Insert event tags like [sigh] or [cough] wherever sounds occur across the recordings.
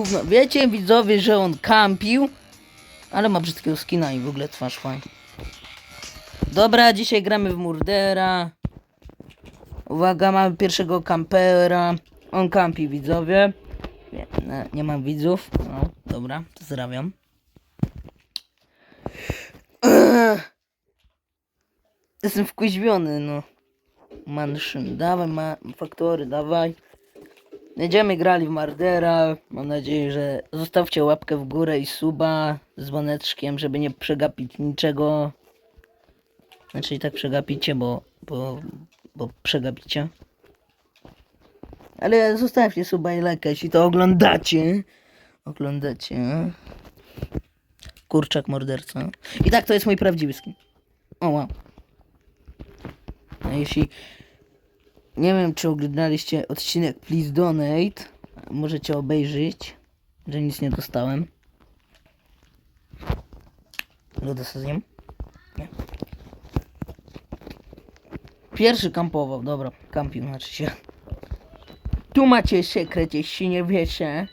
Gówno. Wiecie widzowie, że on kampił? Ale ma brzydkiego skina i w ogóle twarz fajna. Dobra, dzisiaj gramy w Murdera. Uwaga, mamy pierwszego kampera. On kampi widzowie. Nie, nie, mam widzów. No, dobra, pozdrawiam. Jestem wkuźwiony, no. Mansion, dawaj, ma faktory, dawaj. Będziemy grali w Mardera. Mam nadzieję, że zostawcie łapkę w górę i suba z dzwoneczkiem, żeby nie przegapić niczego. Znaczy i tak przegapicie, bo, bo, bo przegapicie. Ale zostawcie suba i lajka, jeśli to oglądacie. Oglądacie. Kurczak morderca. I tak to jest mój prawdziwy skin. O wow. A jeśli nie wiem, czy oglądaliście odcinek Please Donate. Możecie obejrzeć, że nic nie dostałem. Loda sobie zjem? Nie. Pierwszy kampował, dobra, kampił, znaczy się. Tu macie sekret, jeśli nie wiecie.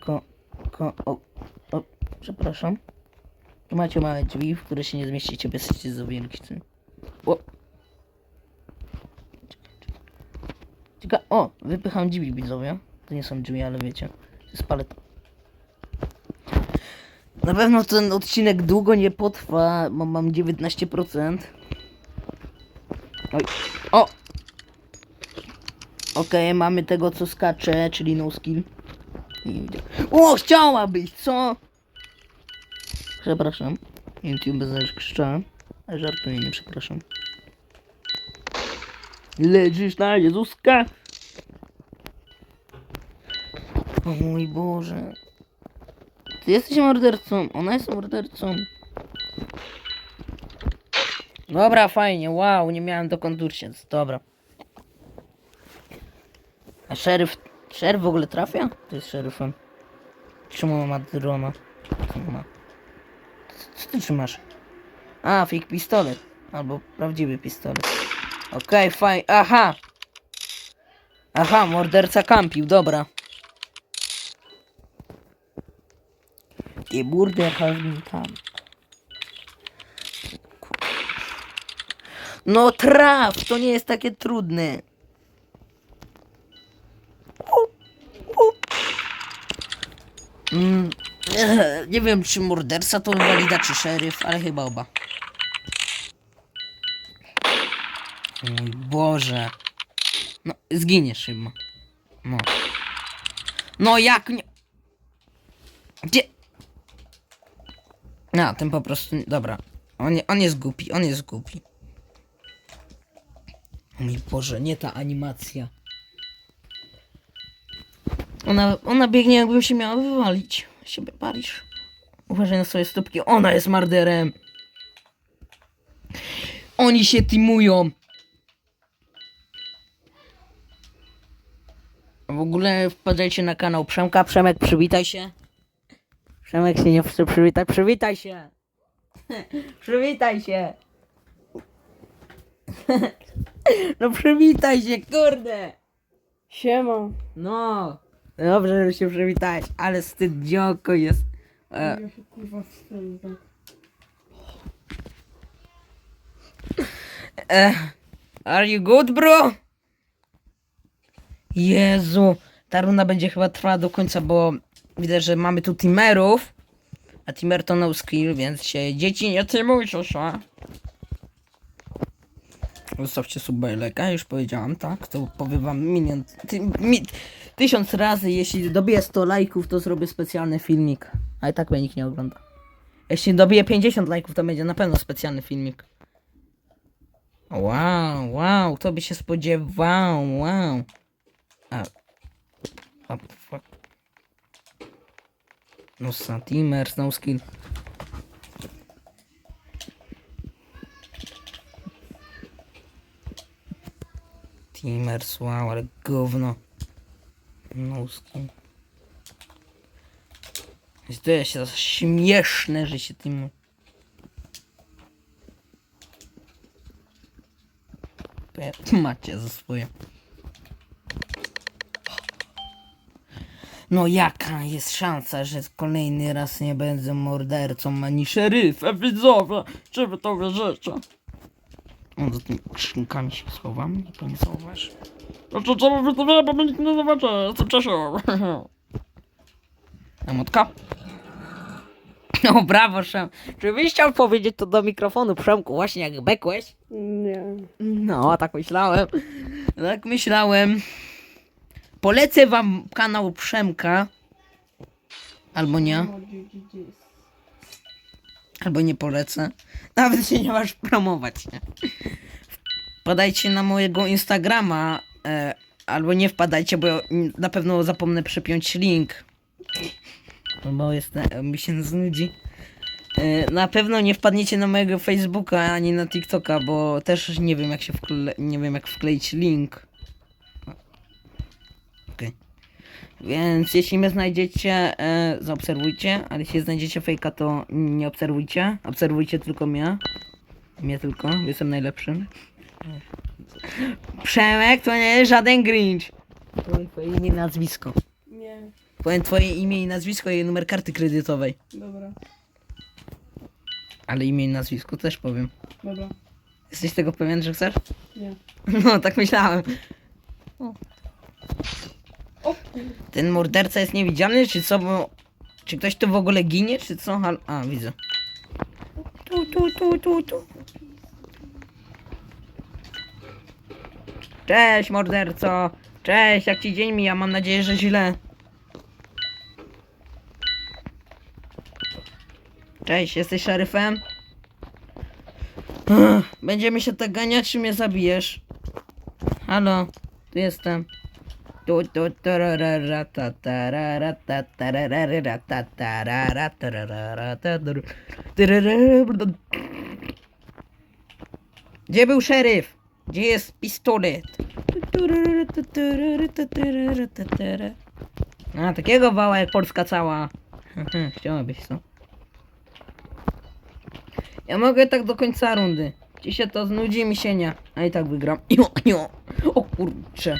Ko, ko, o, o, przepraszam. Tu macie małe drzwi, w które się nie zmieścicie, bo jesteście za wielki. O, o, wypycham drzwi widzowie. To nie są drzwi, ale wiecie. To jest paleta. Na pewno ten odcinek długo nie potrwa, bo mam 19%. Oj. O! Okej, mamy tego co skacze, czyli no skill. O, chciałabyś, co? Przepraszam. YouTube zakrzyczałem. Żartuję, nie przepraszam. Leżysz na Jezuska. O mój Boże. Ty jesteś mordercą. Ona jest mordercą. Dobra, fajnie. Wow, nie miałem dokąd uciec. Dobra. A szeryf... Szeryf w ogóle trafia? To jest szeryfem. Czemu ma drona? Co ty trzymasz? A, fake pistolet. Albo prawdziwy pistolet. Okej, fajnie. Aha! Aha, morderca kampił, dobra. Has been come. No traf, to nie jest takie trudne. Mm, nie wiem, czy morderca to inwalida, czy szeryf, ale chyba oba. Mój Boże. No, zginiesz chyba. No. No jak nie... Gdzie... No, ten po prostu... Dobra. On, on jest głupi, on jest głupi. Mój Boże, nie ta animacja. Ona, ona biegnie jakbym się miała wywalić. Siebie palisz. Uważaj na swoje stópki. Ona jest marderem. Oni się teamują. W ogóle wpadajcie na kanał Przemka. Przemek, przywitaj się. Przemek się nie chce przywitać. Przywitaj się. [laughs] przywitaj się. [laughs] no przywitaj się, kurde. Siema. No. Dobrze, że się przywitałeś, ale wstyd dzioko jest. E, Ja się kurwa wstydzę. e, are you good, bro? Jezu, ta runda będzie chyba trwała do końca, bo widzę, że mamy tu teamerów. A teamer to no skill, więc się dzieci nie teamujcie się. Zostawcie lajka, już powiedziałam, tak? To powiem wam milion, ty, mi, tysiąc razy, jeśli dobiję 100 lajków, to zrobię specjalny filmik. A i tak mnie nikt nie ogląda. Jeśli dobiję 50 lajków, to będzie na pewno specjalny filmik. Wow, wow, to by się spodziewał, wow. A. the fuck? No skill. Teamers, wow, ale gówno. No skill. To jest się śmieszne, że się tym... Macie za swoje. No jaka jest szansa, że kolejny raz nie będę mordercą ani szeryfem, widzowie? Czy wy to wierzycie? On za tymi skrzynkami się schowam, nikt nie zauważy. Znaczy, co wy to wie, bo mnie nikt nie zobaczy, jestem Czesiu. [laughs] Emotka? No brawo, Szem. Czy byś chciał powiedzieć to do mikrofonu, Przemku, właśnie jak bekłeś? Nie. No, tak myślałem. Tak myślałem. Polecę wam kanał Przemka. Albo nie. Albo nie polecę. Nawet się nie masz promować, nie? Wpadajcie na mojego Instagrama. E, albo nie wpadajcie, bo na pewno zapomnę przypiąć link. Bo jest, mi się znudzi. E, Na pewno nie wpadniecie na mojego Facebooka ani na TikToka, bo też nie wiem jak się wkle... nie wiem jak wkleić link. Okej. Więc jeśli mnie znajdziecie, e, zaobserwujcie, ale jeśli znajdziecie fejka, to nie obserwujcie. Obserwujcie tylko mnie. Mnie tylko, jestem najlepszym. Przemek to nie jest żaden Grinch. Powiem twoje imię i nazwisko. Nie. Powiem twoje imię i nazwisko i numer karty kredytowej. Dobra. Ale imię i nazwisko też powiem. Dobra. Jesteś tego pewien, że chcesz? Nie. No, tak myślałem. Ten morderca jest niewidzialny, czy co? Bo... Czy ktoś tu w ogóle ginie, czy co? A, widzę. Tu, tu, tu, tu, tu. Cześć, morderco. Cześć, jak ci dzień mija? Mam nadzieję, że źle. Cześć, jesteś szeryfem? Będziemy się tak ganiać, czy mnie zabijesz? Halo, tu jestem. Gdzie był szeryf? Gdzie jest pistolet? A, takiego wała jak Polska cała. Chciałabyś co? Ja mogę tak do końca rundy. Ci się to znudzi, mi się nie. A i tak wygram. O kurcze.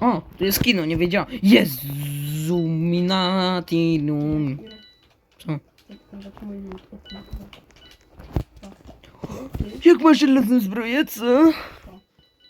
O, tu jest kino, nie wiedziałam. Jezu, minatinum. Co? Jak masz żelazną zbroję, co?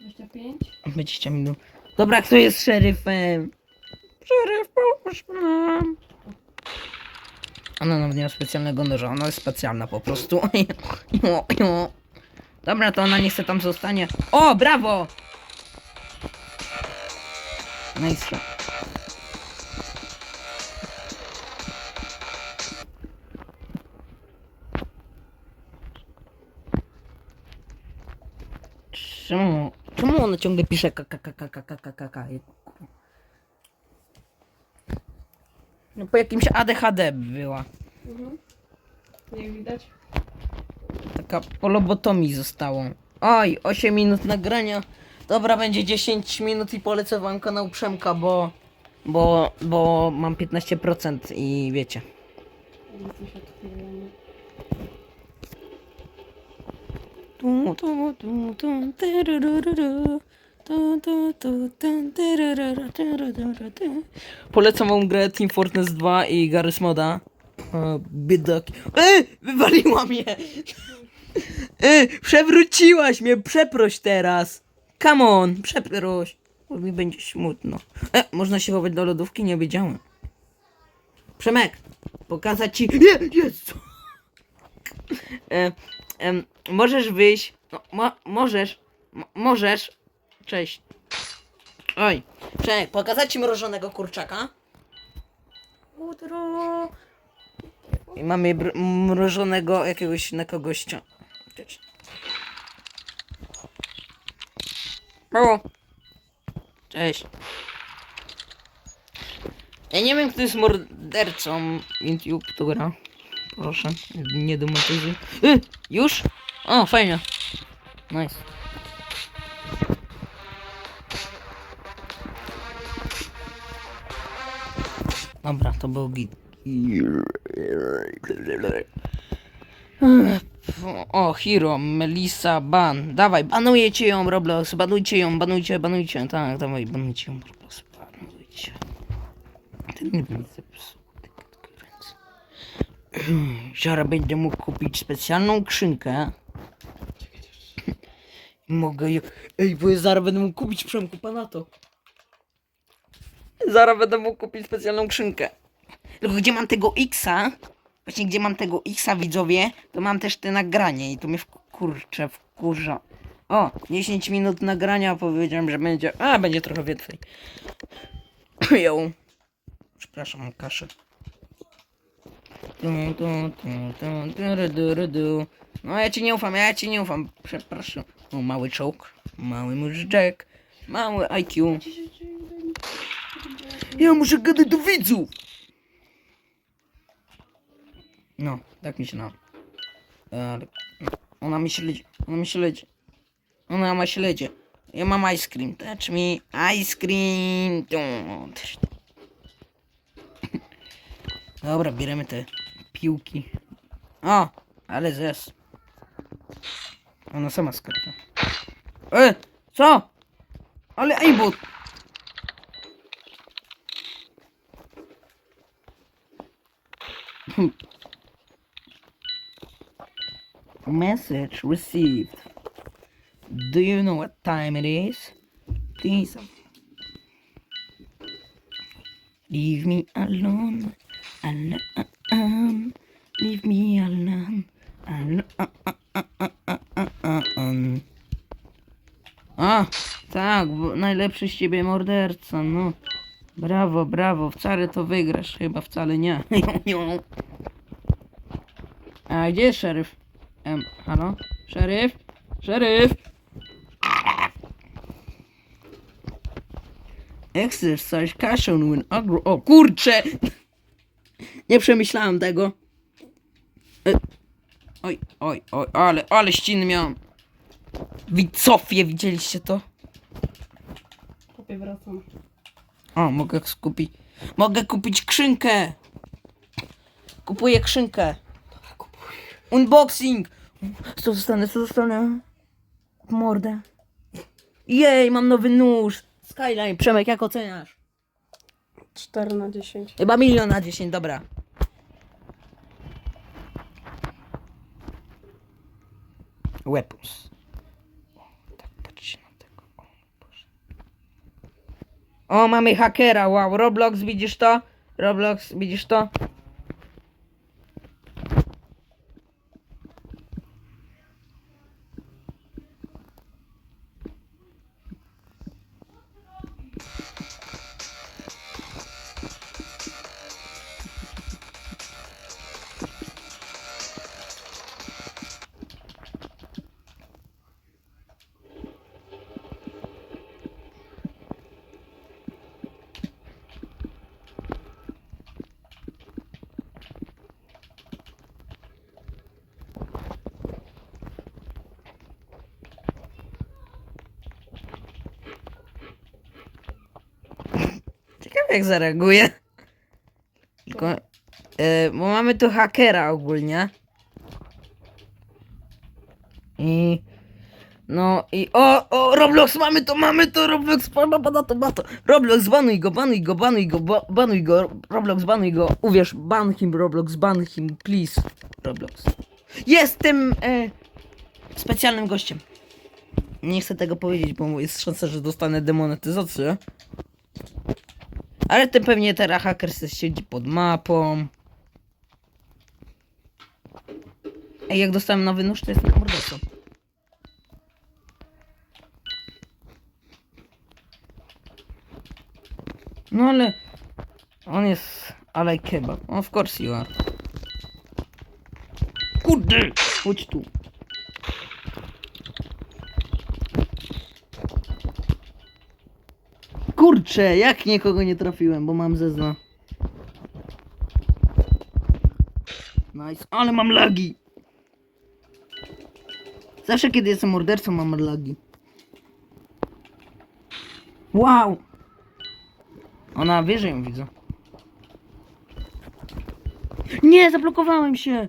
25? 20 minut. Dobra, kto jest szeryfem? Szeryf, pomóż nam. Ona nawet nie ma specjalnego noża, ona jest specjalna po prostu. [laughs] Dobra, to ona nie chce tam zostanie. O, brawo! Nice. Czemu? Czemu ona ciągle pisze kakakakakakakaka? No po jakimś ADHD była. Mhm. Jak widać. Taka po lobotomii zostało. Oj, 8 minut nagrania. Dobra, będzie 10 minut i polecę wam kanał Przemka, bo... Bo, bo mam 15% i wiecie. Polecam wam grę Team Fortress 2 i Garry's Moda. O, biedaki. E, wywaliła mnie! [laughs] E, przewróciłaś mnie, przeproś teraz. Come on, przeproś. Bo mi będzie smutno. E, można się chować do lodówki? Nie wiedziałem. Przemek, pokazać ci... Nie, jest! E, em, możesz wyjść. No, mo, możesz. Mo, możesz. Cześć. Oj. Przemek, pokazać ci mrożonego kurczaka? Utro. I mamy mrożonego jakiegoś na kogoś. Cześć. O. Cześć. Ja nie wiem, kto jest mordercą YouTube, to gra. Proszę, nie domatyzuj. Y, już? O, fajnie. Nice. Dobra, to był git. O, Hiro, Melissa, ban. Dawaj, banujecie ją, Roblox, banujcie ją, banujcie, banujcie. Tak, dawaj, banujcie ją, Roblox, banujcie. Ten nie konkurencja. Zaraz będę mógł kupić specjalną skrzynkę. Mogę ją... Ej, bo ja zaraz będę mógł kupić Przemku, pana to. Zaraz będę mógł kupić specjalną skrzynkę. Tylko gdzie mam tego Xa? Właśnie gdzie mam tego Xa widzowie, to mam też te nagranie i to mnie w kurczę wkurza. O, 10 minut nagrania powiedziałem, że będzie. A, będzie trochę więcej. [coughs] Ją. Przepraszam, kaszę. No ja ci nie ufam, ja ci nie ufam. Przepraszam. O, mały czołg, mały móżdżek, mały IQ. Ja muszę gadać do widzów. No, tak mi się na. Ale ona mi śledzi, ona mi śledzi. Ona ice cream. Touch me ice cream. [laughs] Dobra, bierzemy te piłki. O, ale zes. Ona sama skarta. E, co? Ale aimbot. [laughs] Message received. Do you know what time it is? Please. Leave me alone. Alone. Leave me alone. Alone. A, tak, bo najlepszy z ciebie morderca, no. Brawo, brawo, wcale to wygrasz, chyba wcale nie. [laughs] A gdzie szeryf? Em, halo? Szeryf? Szeryf? Exercise caution when agro... O kurcze! Nie przemyślałem tego. E, Oj, oj, oj, ale, ale ściny miałem. Widzowie, widzieliście to? Popie wracam. O, mogę skupić. Mogę kupić skrzynkę! Kupuję skrzynkę. Unboxing! Co dostanę, co dostanę? W Mordę. Jej, mam nowy nóż. Skyline, Przemek, jak oceniasz? 4 na 10. Chyba milion na 10, dobra. Weapons. O, tak, patrzcie na tego. O, Boże. o, mamy hakera, wow. Roblox, widzisz to? Roblox, widzisz to? Jak zareaguje. Tylko, e, bo mamy tu hakera ogólnie. I... No i o, o, Roblox, mamy to, mamy to, Roblox, pada, pada to, ma to. Roblox, banuj go, banuj go, banuj go, ba, banuj go, Roblox, banuj go. Uwierz, ban him, Roblox, ban him, please, Roblox. Jestem e, specjalnym gościem. Nie chcę tego powiedzieć, bo jest szansa, że dostanę demonetyzację. Ale ten pewnie teraz haker siedzi pod mapą. Ej, jak dostałem nowy nóż, to jestem mordercą. No ale... On jest... Like kebab. Of course you are. Kurde! Chodź tu. Kurczę, jak nikogo nie trafiłem, bo mam zezna. Nice, ale mam lagi. Zawsze kiedy jestem mordercą mam lagi. Wow! Ona że ją widzę. Nie, zablokowałem się!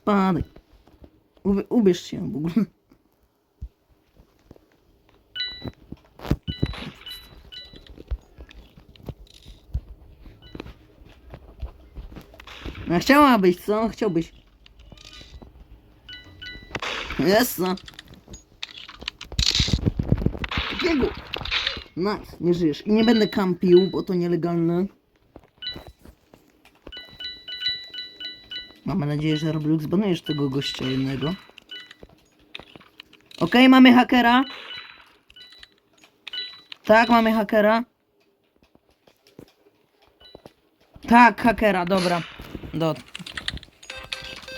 Spadaj. Ubie, ubierz się w ogóle. No chciałabyś, co? Chciałbyś. Jest, no. Takiego. Nice, nie żyjesz. I nie będę kampił, bo to nielegalne. Mamy nadzieję, że Roblox banujesz tego gościa jednego. Okej, mamy hakera. Tak, mamy hakera. Tak, hakera, dobra. Do.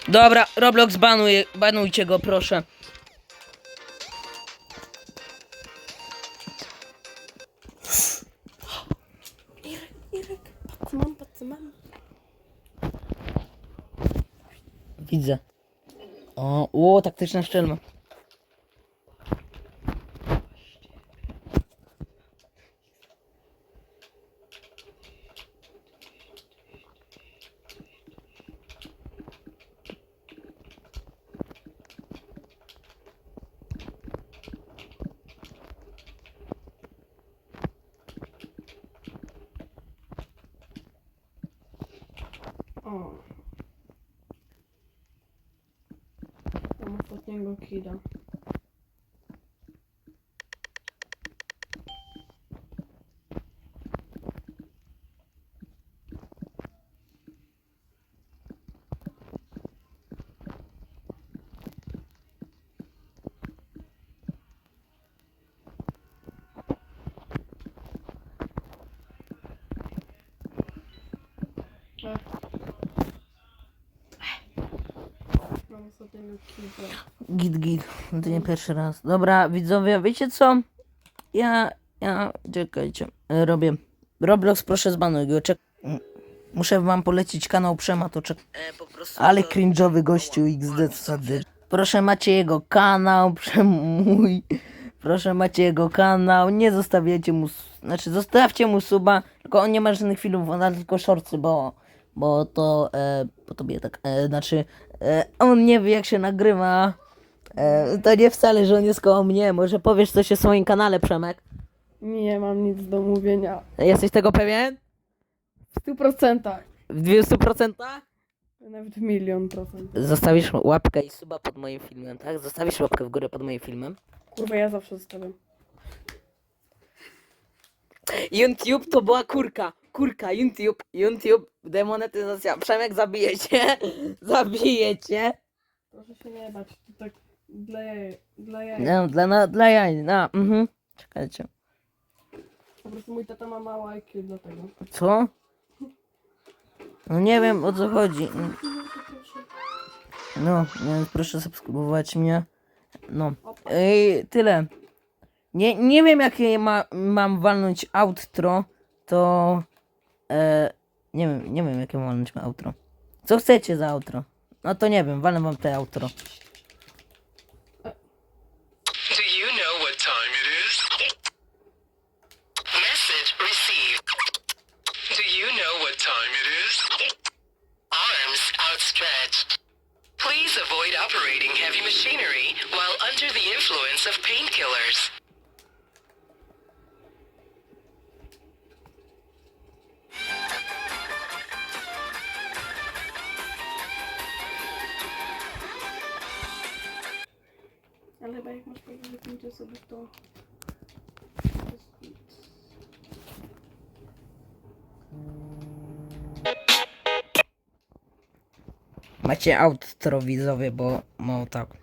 Dobra, Roblox banuje, banujcie go, proszę. Co mam, co mam? Widzę. O, o, taktyczna szczelma. O. Mam ostatniego kida. Git, git. No to nie pierwszy raz. Dobra, widzowie, wiecie co? Ja, ja, czekajcie, e, robię. Roblox, proszę zbanuj go. Czek Muszę wam polecić kanał Przema, to czek... Ale cringe'owy gościu XD wsady. Proszę macie jego kanał, [laughs] przemój. Proszę macie jego kanał, nie zostawiajcie mu, znaczy zostawcie mu suba, tylko on nie ma żadnych filmów, on ma tylko shortsy, bo, bo to, e, bo tobie tak, e, znaczy, e, on nie wie jak się nagrywa. E, to nie wcale, że on jest koło mnie, może powiesz coś o swoim kanale, Przemek? Nie mam nic do mówienia. Jesteś tego pewien? W stu procentach. W 200%? Nawet milion procent. Zostawisz łapkę i suba pod moim filmem, tak? Zostawisz łapkę w górę pod moim filmem. Kurwa, ja zawsze zostawiam. YouTube to była kurka. Kurka, YouTube, YouTube, demonetyzacja. Przemek zabije cię. [laughs] Zabije cię. Proszę się nie bać, to tak dla jaj. Dla jaj. No, dla, no, dla jaj, no, mhm. Czekajcie. Po prostu mój tata ma mało IQ, dlatego. Co? No nie wiem o co chodzi. No, więc proszę subskrybować mnie. No. Ej, tyle. Nie, nie wiem jakie ma, mam walnąć outro, to... E, nie wiem, nie wiem jakie walnąć outro. Co chcecie za outro? No to nie wiem, walę wam te outro. Please avoid operating heavy machinery while under the influence of painkillers. Pójdzie sobie to. Macie outro widzowie, bo no tak.